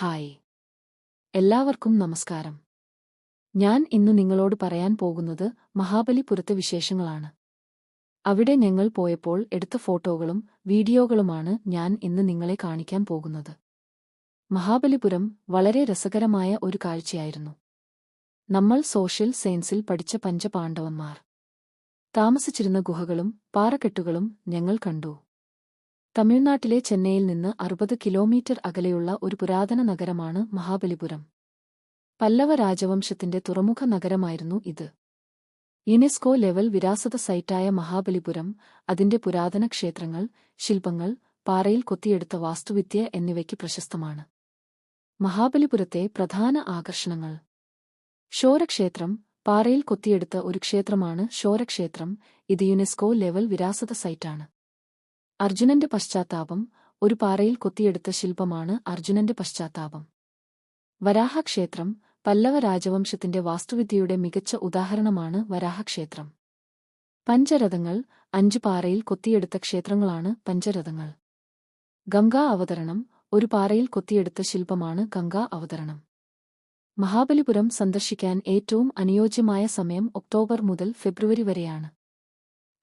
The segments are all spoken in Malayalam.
ഹായ്. എല്ലാവർക്കും നമസ്കാരം. ഞാൻ ഇന്ന് നിങ്ങളോട് പറയാൻ പോകുന്നത് മഹാബലിപുരത്തെ വിശേഷങ്ങളാണ്. അവിടെ ഞങ്ങൾ പോയപ്പോൾ എടുത്ത ഫോട്ടോകളും വീഡിയോകളുമാണ് ഞാൻ ഇന്ന് നിങ്ങളെ കാണിക്കാൻ പോകുന്നത്. മഹാബലിപുരം വളരെ രസകരമായ ഒരു കാഴ്ചയായിരുന്നു. നമ്മൾ സോഷ്യൽ സയൻസിൽ പഠിച്ച പഞ്ചപാണ്ഡവന്മാർ. താമസിച്ചിരുന്ന ഗുഹകളും പാറക്കെട്ടുകളും ഞങ്ങൾ കണ്ടു. തമിഴ്നാട്ടിലെ ചെന്നൈയിൽ നിന്ന് അറുപത് കിലോമീറ്റർ അകലെയുള്ള ഒരു പുരാതന നഗരമാണ് മഹാബലിപുരം. പല്ലവ രാജവംശത്തിന്റെ തുറമുഖ നഗരമായിരുന്നു ഇത്. യുനെസ്കോ ലെവൽ വിരാസത സൈറ്റായ മഹാബലിപുരം അതിന്റെ പുരാതന ക്ഷേത്രങ്ങൾ ശില്പങ്ങൾ പാറയിൽ കൊത്തിയെടുത്ത വാസ്തുവിദ്യ എന്നിവയ്ക്ക് പ്രശസ്തമാണ്. മഹാബലിപുരത്തെ പ്രധാന ആകർഷണങ്ങൾ. ഷോരക്ഷേത്രം പാറയിൽ കൊത്തിയെടുത്ത ഒരു ക്ഷേത്രമാണ് ഷോരക്ഷേത്രം ഇത് യുനെസ്കോ ലെവൽ വിരാസത സൈറ്റാണ്. അർജുനന്റെ പശ്ചാത്താപം ഒരു പാറയിൽ കൊത്തിയെടുത്ത ശില്പമാണ് അർജുനന്റെ പശ്ചാത്താപം. വരാഹക്ഷേത്രം പല്ലവ രാജവംശത്തിന്റെ വാസ്തുവിദ്യയുടെ മികച്ച ഉദാഹരണമാണ് വരാഹക്ഷേത്രം. പഞ്ചരഥങ്ങൾ അഞ്ചു പാറയിൽ കൊത്തിയെടുത്ത ക്ഷേത്രങ്ങളാണ് പഞ്ചരഥങ്ങൾ. ഗംഗാ അവതരണം ഒരു പാറയിൽ കൊത്തിയെടുത്ത ശില്പമാണ് ഗംഗാ അവതരണം. മഹാബലിപുരം സന്ദർശിക്കാൻ ഏറ്റവും അനുയോജ്യമായ സമയം ഒക്ടോബർ മുതൽ ഫെബ്രുവരി വരെയാണ്.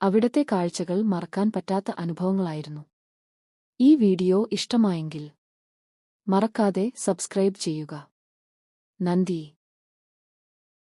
അവിടത്തെ കാഴ്ചകൾ മറക്കാൻ പറ്റാത്ത അനുഭവങ്ങളായിരുന്നു. ഈ വീഡിയോ ഇഷ്ടമായെങ്കിൽ മറക്കാതെ സബ്സ്ക്രൈബ് ചെയ്യുക. നന്ദി.